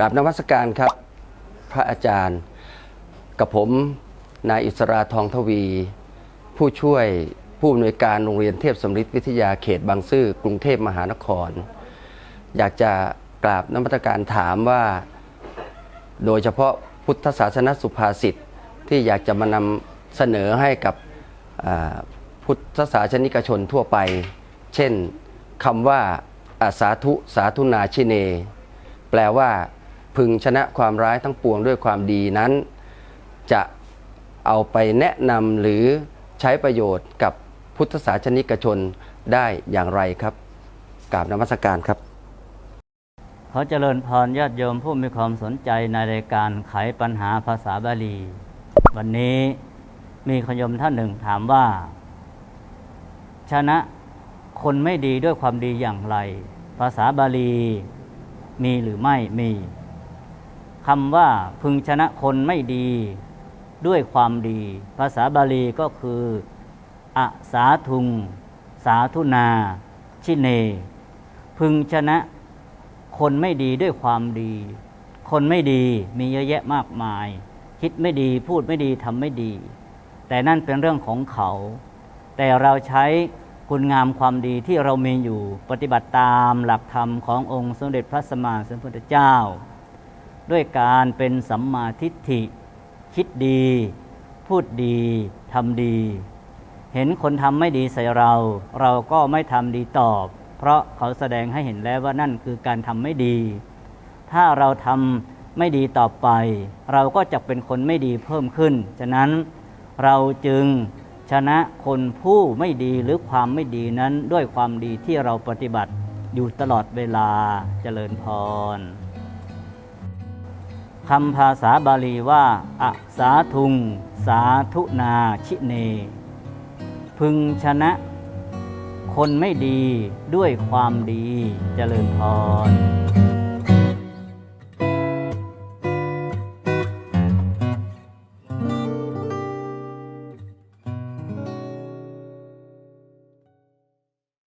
กราบนมัสการครับ พระอาจารย์ กับผมนายอิสราทองทวี ผู้ช่วยผู้อำนวยการโรงเรียนเทพสมฤทธิ์วิทยาเขตบางซื่อกรุงเทพมหานคร อยากจะกราบนมัสการถามว่า โดยเฉพาะพุทธศาสนสุภาษิตที่อยากจะมานำเสนอให้กับพุทธศาสนิกชนทั่วไป เช่นคำว่าอาสาธุสาธุนาชิเน แปลว่า พึงชนะความร้ายทั้งปวงด้วยความดีนั้น จะเอาไปแนะนำหรือใช้ประโยชน์กับพุทธศาสนิกชนได้อย่างไรครับกราบนมัสการครับขอเจริญพรญาติโยมผู้มีความสนใจในรายการไขปัญหาภาษาบาลี วันนี้มีขยมท่านหนึ่งถามว่า ชนะคนไม่ดีด้วยความดีอย่างไร ภาษาบาลีมีหรือไม่มี คำว่าพึงชนะคนไม่ดีด้วยความดี ภาษาบาลีก็คืออสาทุง สาธุนา ชิเน พึงชนะคนไม่ดีด้วยความดี คนไม่ดีมีเยอะแยะมากมาย คิดไม่ดีพูดไม่ดีทำไม่ดี แต่นั่นเป็นเรื่องของเขา แต่เราใช้คุณงามความดีที่เรามีอยู่ปฏิบัติตามหลักธรรมขององค์สมเด็จพระสัมมาสัมพุทธเจ้า ด้วยการเป็นสัมมาทิฏฐิ คิดดี พูดดีทำดี เห็นคนทำไม่ดีใส่เรา เราก็ไม่ทำดีตอบ เพราะเขาแสดงให้เห็นแล้วว่านั่นคือการทำไม่ดี ถ้าเราทำไม่ดีต่อไป เราก็จะเป็นคนไม่ดีเพิ่มขึ้น ฉะนั้นเราจึงชนะคนผู้ไม่ดีหรือความไม่ดีนั้นด้วยความดีที่เราปฏิบัติอยู่ตลอดเวลาเจริญพร คำภาษาบาลีว่าอะสาทุง สาธุนาชิเน พึงชนะ คนไม่ดีด้วยความดีเจริญพร